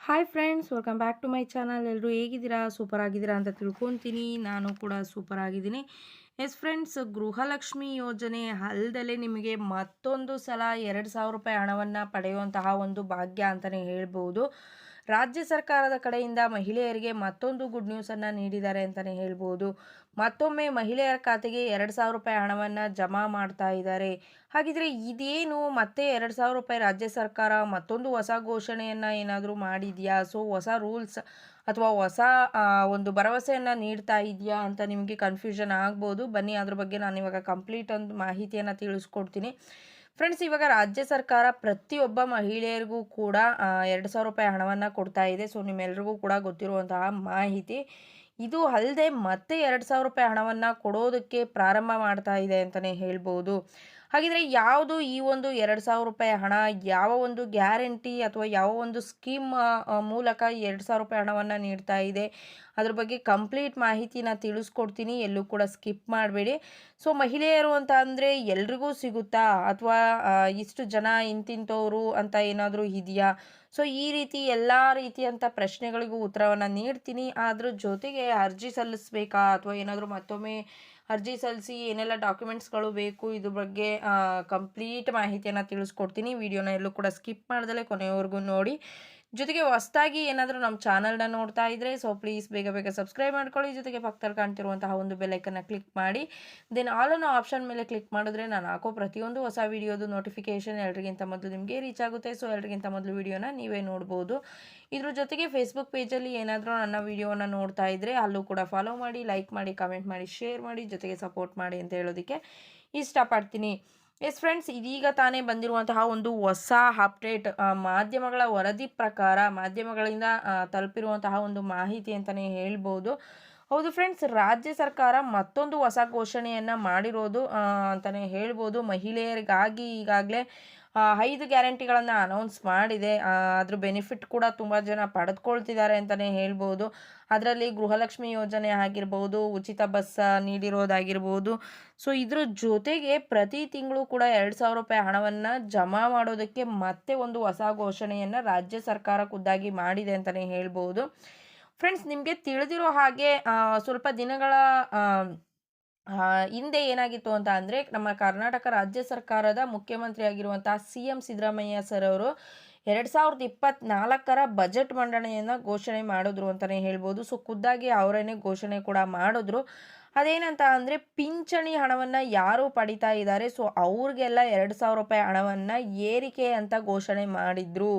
Hi friends welcome back to my channel ಎಲ್ಲರೂ ಹೇಗಿದ್ದೀರಾ? Super ಆಗಿದ್ದೀರಾ ಅಂತ ತಿಳ್ಕೊತೀನಿ. ನಾನು ಕೂಡ ಸೂಪರ್ ಆಗಿದ್ದೀನಿ ಎಸ್ ಫ್ರೆಂಡ್ಸ್ ಗೃಹಲಕ್ಷ್ಮಿ ಯೋಜನೆ ಅಲ್ಲದಲ್ಲೇ ನಿಮಗೆ ಮತ್ತೊಂದು ಸಲ ಎರಡು ಸಾವಿರ ರೂಪಾಯಿ ಹಣವನ್ನು ಪಡೆಯುವಂತಹ ಒಂದು ಭಾಗ್ಯ ಅಂತಲೇ ಹೇಳ್ಬೋದು. ರಾಜ್ಯ ಸರ್ಕಾರದ ಕಡೆಯಿಂದ ಮಹಿಳೆಯರಿಗೆ ಮತ್ತೊಂದು ಗುಡ್ ನ್ಯೂಸನ್ನು ನೀಡಿದ್ದಾರೆ ಅಂತಲೇ ಹೇಳ್ಬೋದು. ಮತ್ತೊಮ್ಮೆ ಮಹಿಳೆಯರ ಖಾತೆಗೆ ಎರಡು ಸಾವಿರ ರೂಪಾಯಿ ಹಣವನ್ನು ಜಮಾ ಮಾಡ್ತಾ ಇದ್ದಾರೆ. ಹಾಗಿದ್ರೆ ಇದೇನು ಮತ್ತೆ ಎರಡು ಸಾವಿರ ರೂಪಾಯಿ ರಾಜ್ಯ ಸರ್ಕಾರ ಮತ್ತೊಂದು ಹೊಸ ಘೋಷಣೆಯನ್ನು ಏನಾದರೂ ಮಾಡಿದೆಯಾ? ಸೊ ಹೊಸ ರೂಲ್ಸ್ ಅಥವಾ ಹೊಸ ಒಂದು ಭರವಸೆಯನ್ನು ನೀಡ್ತಾ ಇದೆಯಾ ಅಂತ ನಿಮಗೆ ಕನ್ಫ್ಯೂಷನ್ ಆಗ್ಬೋದು. ಬನ್ನಿ, ಅದ್ರ ಬಗ್ಗೆ ನಾನು ಇವಾಗ ಕಂಪ್ಲೀಟ್ ಒಂದು ಮಾಹಿತಿಯನ್ನು ತಿಳಿಸ್ಕೊಡ್ತೀನಿ. ಫ್ರೆಂಡ್ಸ್ ಇವಾಗ ರಾಜ್ಯ ಸರ್ಕಾರ ಪ್ರತಿಯೊಬ್ಬ ಮಹಿಳೆಯರಿಗೂ ಕೂಡ ಎರಡು ಸಾವಿರ ರೂಪಾಯಿ ಹಣವನ್ನು ಕೊಡ್ತಾ ಇದೆ. ಸೊ ನಿಮ್ಮೆಲ್ರಿಗೂ ಕೂಡ ಗೊತ್ತಿರುವಂತಹ ಮಾಹಿತಿ. ಇದು ಅಲ್ಲದೆ ಮತ್ತೆ ಎರಡು ಸಾವಿರ ರೂಪಾಯಿ ಹಣವನ್ನು ಕೊಡೋದಕ್ಕೆ ಪ್ರಾರಂಭ ಮಾಡ್ತಾ ಇದೆ ಅಂತಲೇ ಹೇಳ್ಬೋದು. ಹಾಗಿದ್ರೆ ಯಾವುದು ಈ ಒಂದು ಎರಡು ಸಾವಿರ ರೂಪಾಯಿ ಹಣ ಯಾವ ಒಂದು ಗ್ಯಾರಂಟಿ ಅಥವಾ ಯಾವ ಒಂದು ಸ್ಕೀಮ್ ಮೂಲಕ ಎರಡು ಸಾವಿರ ರೂಪಾಯಿ ಹಣವನ್ನು ನೀಡ್ತಾ ಇದೆ? ಅದ್ರ ಬಗ್ಗೆ ಕಂಪ್ಲೀಟ್ ಮಾಹಿತಿನ ತಿಳಿಸ್ಕೊಡ್ತೀನಿ. ಎಲ್ಲೂ ಕೂಡ ಸ್ಕಿಪ್ ಮಾಡಬೇಡಿ. ಸೊ, ಮಹಿಳೆಯರು ಅಂತ ಅಂದರೆ ಎಲ್ರಿಗೂ ಸಿಗುತ್ತಾ? ಅಥವಾ ಇಷ್ಟು ಜನ ಇಂತಿಂಥವ್ರು ಅಂತ ಏನಾದರೂ ಇದೆಯಾ? ಸೊ, ಈ ರೀತಿ ಎಲ್ಲ ರೀತಿಯಂಥ ಪ್ರಶ್ನೆಗಳಿಗೂ ಉತ್ತರವನ್ನು ನೀಡ್ತೀನಿ. ಅದ್ರ ಜೊತೆಗೆ ಅರ್ಜಿ ಸಲ್ಲಿಸ್ಬೇಕಾ? ಅಥವಾ ಏನಾದರೂ ಮತ್ತೊಮ್ಮೆ ಅರ್ಜಿ ಸಲ್ಲಿಸಿ ಏನೆಲ್ಲ ಡಾಕ್ಯುಮೆಂಟ್ಸ್ಗಳು ಬೇಕು, ಇದ್ರ ಬಗ್ಗೆ ಕಂಪ್ಲೀಟ್ ಮಾಹಿತಿಯನ್ನು ತಿಳಿಸ್ಕೊಡ್ತೀನಿ. ವಿಡಿಯೋನ ಎಲ್ಲೂ ಕೂಡ ಸ್ಕಿಪ್ ಮಾಡ್ದಲೇ ಕೊನೆಯವರೆಗೂ ನೋಡಿ. ಜೊತೆಗೆ ಹೊಸದಾಗಿ ಏನಾದರೂ ನಮ್ಮ ಚಾನಲ್ನ ನೋಡ್ತಾ ಇದ್ದರೆ ಸೊ ಪ್ಲೀಸ್ ಬೇಗ ಬೇಗ ಸಬ್ಸ್ಕ್ರೈಬ್ ಮಾಡ್ಕೊಳ್ಳಿ. ಜೊತೆಗೆ ಪಕ್ಕದಲ್ಲಿ ಕಾಣ್ತಿರುವಂತಹ ಒಂದು ಬೆಲೈಕನ್ನ ಕ್ಲಿಕ್ ಮಾಡಿ. ದೆನ್ ಆಲ್ ಅನ್ನೋ ಆಪ್ಷನ್ ಮೇಲೆ ಕ್ಲಿಕ್ ಮಾಡಿದ್ರೆ ನಾನು ಹಾಕೋ ಪ್ರತಿಯೊಂದು ಹೊಸ ವಿಡಿಯೋದು ನೋಟಿಫಿಕೇಷನ್ ಎಲ್ರಿಗಿಂತ ಮೊದಲು ನಿಮಗೆ ರೀಚ್ ಆಗುತ್ತೆ. ಸೊ ಎಲ್ರಿಗಿಂತ ಮೊದಲು ವಿಡಿಯೋನ ನೀವೇ ನೋಡ್ಬೋದು. ಇದ್ರ ಜೊತೆಗೆ ಫೇಸ್ಬುಕ್ ಪೇಜಲ್ಲಿ ಏನಾದರೂ ನನ್ನ ವಿಡಿಯೋನ ನೋಡ್ತಾ ಇದ್ದರೆ ಅಲ್ಲೂ ಕೂಡ ಫಾಲೋ ಮಾಡಿ ಲೈಕ್ ಮಾಡಿ ಕಮೆಂಟ್ ಮಾಡಿ ಶೇರ್ ಮಾಡಿ, ಜೊತೆಗೆ ಸಪೋರ್ಟ್ ಮಾಡಿ ಅಂತ ಹೇಳೋದಕ್ಕೆ ಇಷ್ಟಪಡ್ತೀನಿ. ಎಸ್ ಫ್ರೆಂಡ್ಸ್, ಇದೀಗ ತಾನೇ ಬಂದಿರುವಂತಹ ಒಂದು ಹೊಸ ಅಪ್ಡೇಟ್ ಮಾಧ್ಯಮಗಳ ವರದಿ ಪ್ರಕಾರ, ಮಾಧ್ಯಮಗಳಿಂದ ತಲುಪಿರುವಂತಹ ಒಂದು ಮಾಹಿತಿ ಅಂತಲೇ ಹೇಳ್ಬೋದು. ಹೌದು ಫ್ರೆಂಡ್ಸ್ ರಾಜ್ಯ ಸರ್ಕಾರ ಮತ್ತೊಂದು ಹೊಸ ಘೋಷಣೆಯನ್ನು ಮಾಡಿರೋದು ಅಂತಲೇ ಹೇಳ್ಬೋದು. ಮಹಿಳೆಯರಿಗಾಗಿ ಈಗಾಗಲೇ ಐದು ಗ್ಯಾರಂಟಿಗಳನ್ನು ಅನೌನ್ಸ್ ಮಾಡಿದೆ. ಅದ್ರ ಬೆನಿಫಿಟ್ ಕೂಡ ತುಂಬ ಜನ ಪಡೆದುಕೊಳ್ತಿದ್ದಾರೆ ಅಂತಲೇ ಹೇಳ್ಬೋದು. ಅದರಲ್ಲಿ ಗೃಹಲಕ್ಷ್ಮಿ ಯೋಜನೆ ಆಗಿರ್ಬೋದು, ಉಚಿತ ಬಸ್ ನೀಡಿರೋದಾಗಿರ್ಬೋದು. ಸೊ ಇದ್ರ ಜೊತೆಗೆ ಪ್ರತಿ ತಿಂಗಳು ಕೂಡ ಎರಡು ಸಾವಿರ ರೂಪಾಯಿ ಹಣವನ್ನು ಜಮಾ ಮಾಡೋದಕ್ಕೆ ಮತ್ತೆ ಒಂದು ಹೊಸ ಘೋಷಣೆಯನ್ನು ರಾಜ್ಯ ಸರ್ಕಾರ ಖುದ್ದಾಗಿ ಮಾಡಿದೆ ಅಂತಲೇ ಹೇಳ್ಬೋದು. ಫ್ರೆಂಡ್ಸ್, ನಿಮಗೆ ತಿಳಿದಿರೋ ಹಾಗೆ ಸ್ವಲ್ಪ ದಿನಗಳ ಹಿಂದೆ ಏನಾಗಿತ್ತು ಅಂತ ಅಂದರೆ, ನಮ್ಮ ಕರ್ನಾಟಕ ರಾಜ್ಯ ಸರ್ಕಾರದ ಮುಖ್ಯಮಂತ್ರಿ ಆಗಿರುವಂತಹ ಸಿ ಎಂ ಸಿದ್ದರಾಮಯ್ಯ ಸರ್ ಅವರು ಎರಡು ಸಾವಿರದ ಇಪ್ಪತ್ನಾಲ್ಕರ ಬಜೆಟ್ ಮಂಡನೆಯನ್ನು ಘೋಷಣೆ ಮಾಡಿದ್ರು ಅಂತಲೇ ಹೇಳ್ಬೋದು. ಸೊ, ಖುದ್ದಾಗಿ ಅವರೇನೆ ಘೋಷಣೆ ಕೂಡ ಮಾಡಿದ್ರು. ಅದೇನಂತ ಅಂದರೆ, ಪಿಂಚಣಿ ಹಣವನ್ನು ಯಾರು ಪಡಿತಾ ಇದ್ದಾರೆ? ಸೊ, ಅವ್ರಿಗೆಲ್ಲ ಎರಡು ಸಾವಿರ ರೂಪಾಯಿ ಹಣವನ್ನು ಏರಿಕೆ ಅಂತ ಘೋಷಣೆ ಮಾಡಿದ್ರು.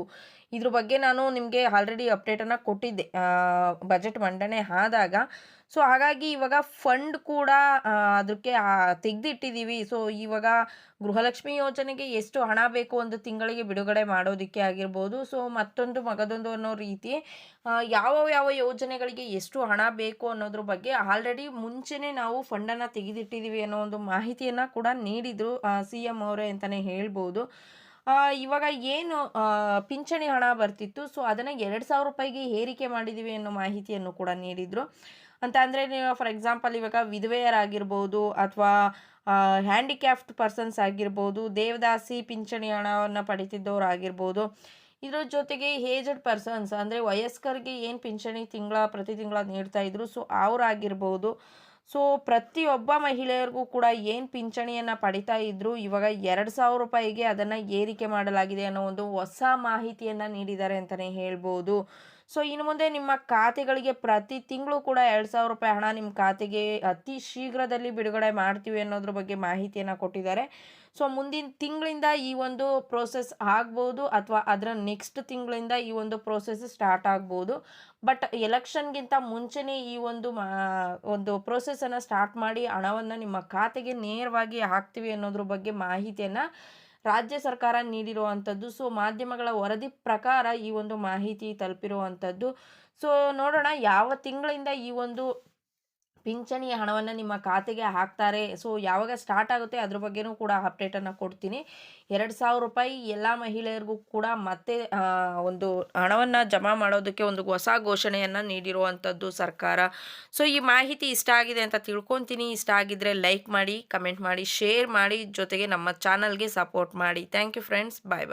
ಇದ್ರ ಬಗ್ಗೆ ನಾನು ನಿಮಗೆ ಆಲ್ರೆಡಿ ಅಪ್ಡೇಟನ್ನು ಕೊಟ್ಟಿದ್ದೆ. ಬಜೆಟ್ ಮಂಡನೆ ಆದಾಗ ಸೊ ಹಾಗಾಗಿ ಇವಾಗ ಫಂಡ್ ಕೂಡ ಅದಕ್ಕೆ ತೆಗೆದಿಟ್ಟಿದ್ದೀವಿ ಸೊ ಇವಾಗ ಗೃಹಲಕ್ಷ್ಮಿ ಯೋಜನೆಗೆ ಎಷ್ಟು ಹಣ ಬೇಕು ಒಂದು ತಿಂಗಳಿಗೆ ಬಿಡುಗಡೆ ಮಾಡೋದಕ್ಕೆ ಆಗಿರ್ಬೋದು. ಸೊ ಮತ್ತೊಂದು ಮಗದೊಂದು ಅನ್ನೋ ರೀತಿ ಯಾವ ಯಾವ ಯೋಜನೆಗಳಿಗೆ ಎಷ್ಟು ಹಣ ಬೇಕು ಅನ್ನೋದ್ರ ಬಗ್ಗೆ ಆಲ್ರೆಡಿ ಮುಂಚೆನೇ ನಾವು ಫಂಡನ್ನು ತೆಗೆದಿಟ್ಟಿದ್ದೀವಿ ಅನ್ನೋ ಒಂದು ಮಾಹಿತಿಯನ್ನು ಕೂಡ ನೀಡಿದರು ಸಿ ಎಂ ಅವರೇ ಅಂತಲೇ ಹೇಳ್ಬೋದು. ಇವಾಗ ಏನು ಪಿಂಚಣಿ ಹಣ ಬರ್ತಿತ್ತು. ಸೊ ಅದನ್ನು ಎರಡು ಸಾವಿರ ರೂಪಾಯಿಗೆ ಏರಿಕೆ ಮಾಡಿದ್ದೀವಿ ಅನ್ನೋ ಮಾಹಿತಿಯನ್ನು ಕೂಡ ನೀಡಿದರು. ಅಂತ ಅಂದರೆ ನೀವು ಫಾರ್ ಎಕ್ಸಾಂಪಲ್ ಇವಾಗ ವಿಧವೆಯರಾಗಿರ್ಬೋದು ಅಥವಾ ಹ್ಯಾಂಡಿಕ್ಯಾಫ್ಟ್ ಪರ್ಸನ್ಸ್ ಆಗಿರ್ಬೋದು, ದೇವದಾಸಿ ಪಿಂಚಣಿ ಹಣವನ್ನು ಪಡಿತಿದ್ದವ್ರು ಆಗಿರ್ಬೋದು, ಇದರ ಜೊತೆಗೆ ಏಜಡ್ ಪರ್ಸನ್ಸ್ ಅಂದರೆ ವಯಸ್ಕರಿಗೆ ಏನು ಪಿಂಚಣಿ ತಿಂಗಳ, ಪ್ರತಿ ತಿಂಗಳ ನೀಡ್ತಾ ಇದ್ರು ಸೊ ಅವರಾಗಿರ್ಬೋದು ಸೊ ಪ್ರತಿಯೊಬ್ಬ ಮಹಿಳೆಯರಿಗೂ ಕೂಡ ಏನು ಪಿಂಚಣಿಯನ್ನು ಪಡಿತಾ ಇದ್ರು, ಇವಾಗ ಎರಡು ಸಾವಿರ ರೂಪಾಯಿಗೆ ಅದನ್ನು ಏರಿಕೆ ಮಾಡಲಾಗಿದೆ ಅನ್ನೋ ಒಂದು ಹೊಸ ಮಾಹಿತಿಯನ್ನು ನೀಡಿದ್ದಾರೆ ಅಂತಲೇ ಹೇಳ್ಬೋದು. ಸೊ ಇನ್ನು ಮುಂದೆ ನಿಮ್ಮ ಖಾತೆಗಳಿಗೆ ಪ್ರತಿ ತಿಂಗಳು ಕೂಡ ಎರಡು ಸಾವಿರ ರೂಪಾಯಿ ಹಣ ನಿಮ್ಮ ಖಾತೆಗೆ ಅತಿ ಶೀಘ್ರದಲ್ಲಿ ಬಿಡುಗಡೆ ಮಾಡ್ತೀವಿ ಅನ್ನೋದ್ರ ಬಗ್ಗೆ ಮಾಹಿತಿಯನ್ನು ಕೊಟ್ಟಿದ್ದಾರೆ. ಸೊ ಮುಂದಿನ ತಿಂಗಳಿಂದ ಈ ಒಂದು ಪ್ರೋಸೆಸ್ ಆಗ್ಬೋದು ಅಥವಾ ಅದರ ನೆಕ್ಸ್ಟ್ ತಿಂಗಳಿಂದ ಈ ಒಂದು ಪ್ರೋಸೆಸ್ ಸ್ಟಾರ್ಟ್ ಆಗ್ಬೋದು. ಬಟ್ ಎಲೆಕ್ಷನ್ಗಿಂತ ಮುಂಚೆನೇ ಈ ಒಂದು ಒಂದು ಪ್ರೋಸೆಸನ್ನು ಸ್ಟಾರ್ಟ್ ಮಾಡಿ ಹಣವನ್ನು ನಿಮ್ಮ ಖಾತೆಗೆ ನೇರವಾಗಿ ಹಾಕ್ತೀವಿ ಅನ್ನೋದ್ರ ಬಗ್ಗೆ ಮಾಹಿತಿಯನ್ನು ರಾಜ್ಯ ಸರ್ಕಾರ ನೀಡಿರುವಂಥದ್ದು. ಸೊ ಮಾಧ್ಯಮಗಳ ವರದಿ ಪ್ರಕಾರ ಈ ಒಂದು ಮಾಹಿತಿ ತಲುಪಿರುವಂಥದ್ದು. ಸೊ ನೋಡೋಣ ಯಾವ ತಿಂಗಳಿಂದ ಈ ಒಂದು ಪಿಂಚಣಿಯ ಹಣವನ್ನು ನಿಮ್ಮ ಖಾತೆಗೆ ಹಾಕ್ತಾರೆ. ಸೊ ಯಾವಾಗ ಸ್ಟಾರ್ಟ್ ಆಗುತ್ತೆ ಅದ್ರ ಬಗ್ಗೆನೂ ಕೂಡ ಅಪ್ಡೇಟನ್ನು ಕೊಡ್ತೀನಿ. ಎರಡು ಸಾವಿರ ರೂಪಾಯಿ ಎಲ್ಲ ಮಹಿಳೆಯರಿಗೂ ಕೂಡ ಮತ್ತೆ ಒಂದು ಹಣವನ್ನು ಜಮಾ ಮಾಡೋದಕ್ಕೆ ಒಂದು ಹೊಸ ಘೋಷಣೆಯನ್ನು ನೀಡಿರುವಂಥದ್ದು ಸರ್ಕಾರ. ಸೊ ಈ ಮಾಹಿತಿ ಇಷ್ಟ ಆಗಿದೆ ಅಂತ ತಿಳ್ಕೊತೀನಿ. ಇಷ್ಟ ಆಗಿದ್ದರೆ ಲೈಕ್ ಮಾಡಿ ಕಮೆಂಟ್ ಮಾಡಿ ಶೇರ್ ಮಾಡಿ, ಜೊತೆಗೆ ನಮ್ಮ ಚಾನಲ್ಗೆ ಸಪೋರ್ಟ್ ಮಾಡಿ. Thank you friends bye bye